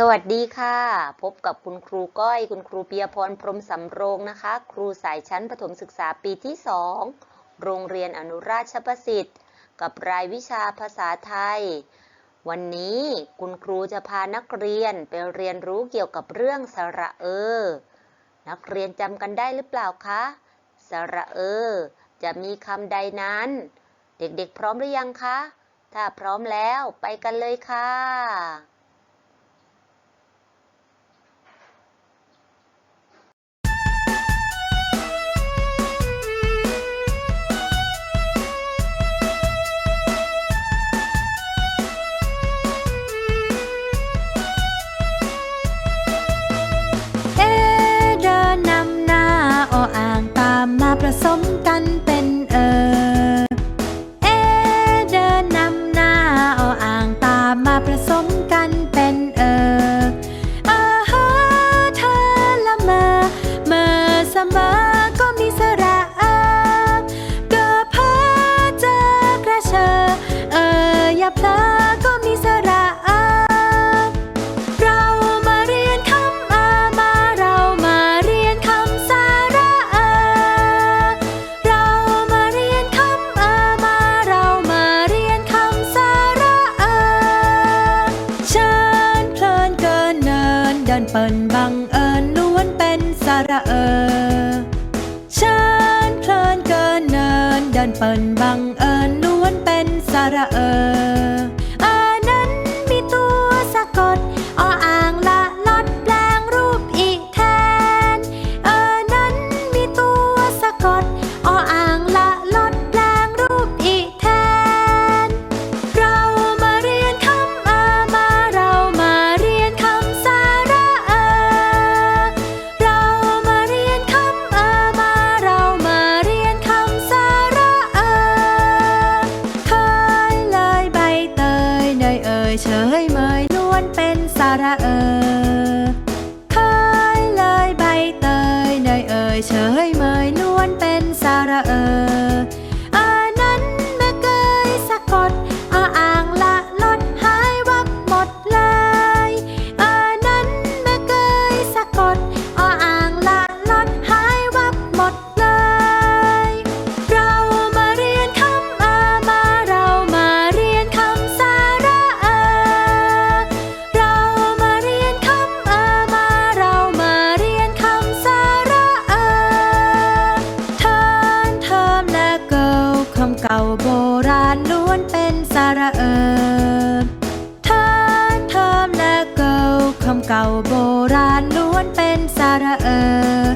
สวัสดีค่ะ พบกับคุณครูก้อย คุณครูเปียพรพรมสำโรงนะคะ ครูสายชั้นประถมศึกษาปีที่ 2 โรงเรียนอนุราชประสิทธิ์ กับรายวิชาภาษาไทย วันนี้คุณครูจะพานักเรียนไปเรียนรู้เกี่ยวกับเรื่องสระเออ นักเรียนจำกันได้หรือเปล่าคะ สระเออ จะมีคำใดนั้น เด็กๆพร้อมหรือยังคะ ถ้าพร้อมแล้วไปกันเลยค่ะ มาผสมกันเป็นเออ เอ เดินนำหน้าเอาอ่างตามมาผสมกันเป็นเอออาฮะเธอละเมอเมอเสมอก็มีสระเออเกิดเพอเจอกระเชอเอออย่าเพลอ เดินเปิ่นบังเอิญล้วนเป็นสาระเออเชิญเพลินเกินเนินเดินเปิ่นบังเอิญล้วนเป็นสาระเออ เก่าโบราณล้วนเป็นสาระเออเออ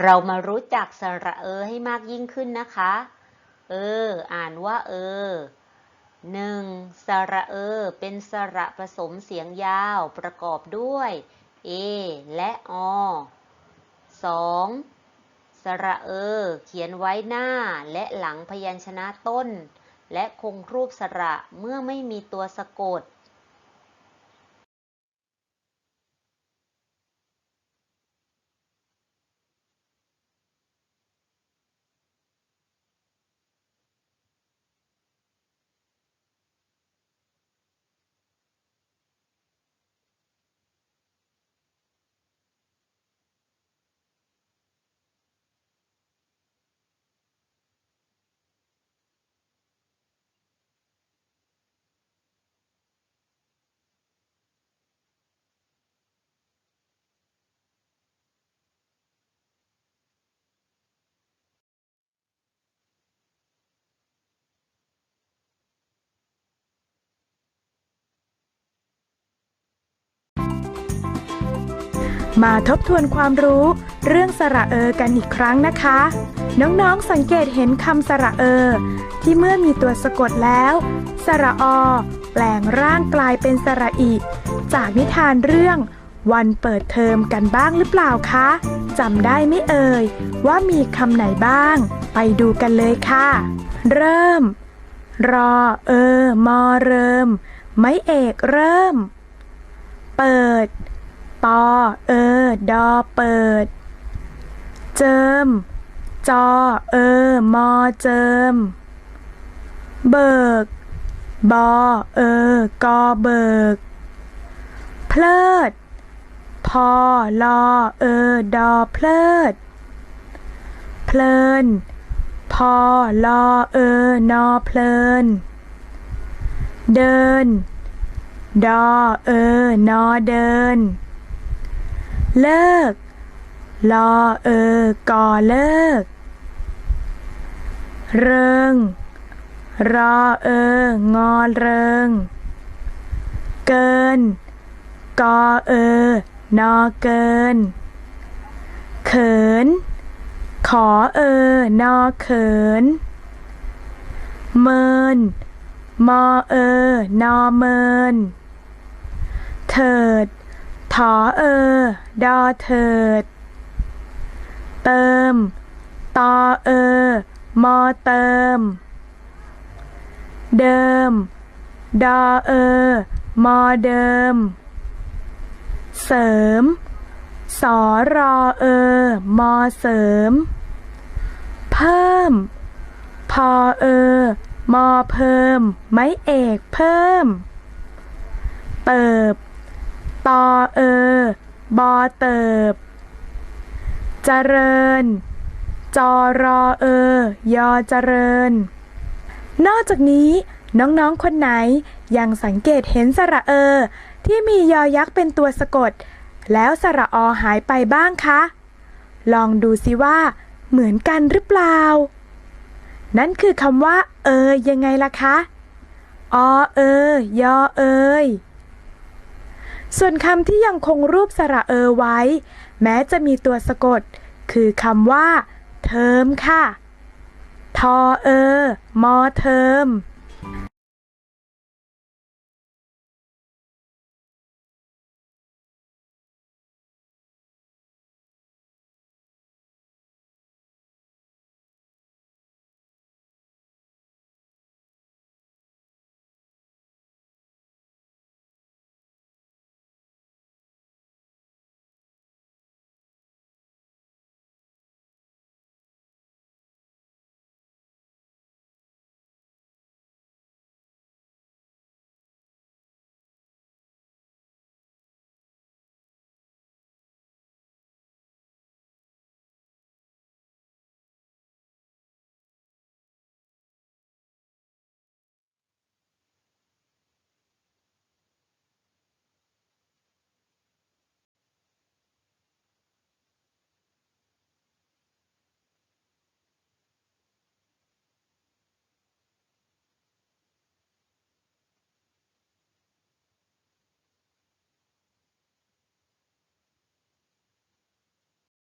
เรามารู้จักสระเออให้มากยิ่งขึ้นนะคะ เออ อ่านว่า เออหนึ่งสระเออ เป็นสระผสมเสียงยาวประกอบด้วย เอ และอสองสสระเออ เขียนไว้หน้าและหลังพยัญชนะต้น และคงรูปสระเมื่อไม่มีตัวสะกด มาทบทวนความรู้เรื่องสระเออกันอีกครั้งนะคะ น้องๆสังเกตเห็นคำสระเออ ที่เมื่อมีตัวสะกดแล้ว สระอ แปลงร่างกลายเป็นสระอีจากนิทานเรื่อง วันเปิดเทอมกันบ้างหรือเปล่าคะจำได้ไม่เอ่ย ว่ามีคำไหนบ้าง ไปดูกันเลยค่ะ เริ่ม รอ เออ มอเริ่ม ไม่เอกเริ่ม เปิด ปอ เออ ดอ เปิด เจิม จอ เออ มอ เจิม เบิก บอ เออ กอ เบิก เพลิด พอ ลอ เออ ดอ เพลิด เพลิน พอ ลอ เออ นอ เพลิน เดิน ดอ เออ นอ เดิน เลิก ลอเออกอเลิก เริง รอเอองอเริง เกิน กอเออนอเกิน เขิน ขอเออนอเขิน เมิน มอเออนอเมิน เถิด ถอเออ ดอเถิด เติม ตอเออ มอเติม เดิม ดอเออ มอเดิม เสริม สอรอเออ มอเสริม เพิ่ม พอเออ มอเพิ่ม ไม้เอกเพิ่ม เติบ ตอเออบอเติบ เจริญ จอรอเออยอเจริญ นอกจากนี้น้องๆ คนไหนยังสังเกตเห็นสระเออ ที่มียอยักษ์เป็นตัวสะกด แล้วสระอหายไปบ้างคะ ลองดูสิว่า เหมือนกันหรือเปล่า นั่นคือคำว่า เออยังไงล่ะคะ อเออยอเอย ส่วนคำที่ยังคงรูปสระเอไว้ แม้จะมีตัวสะกด คือคำว่า เทอมค่ะ ทอเออมอเทอม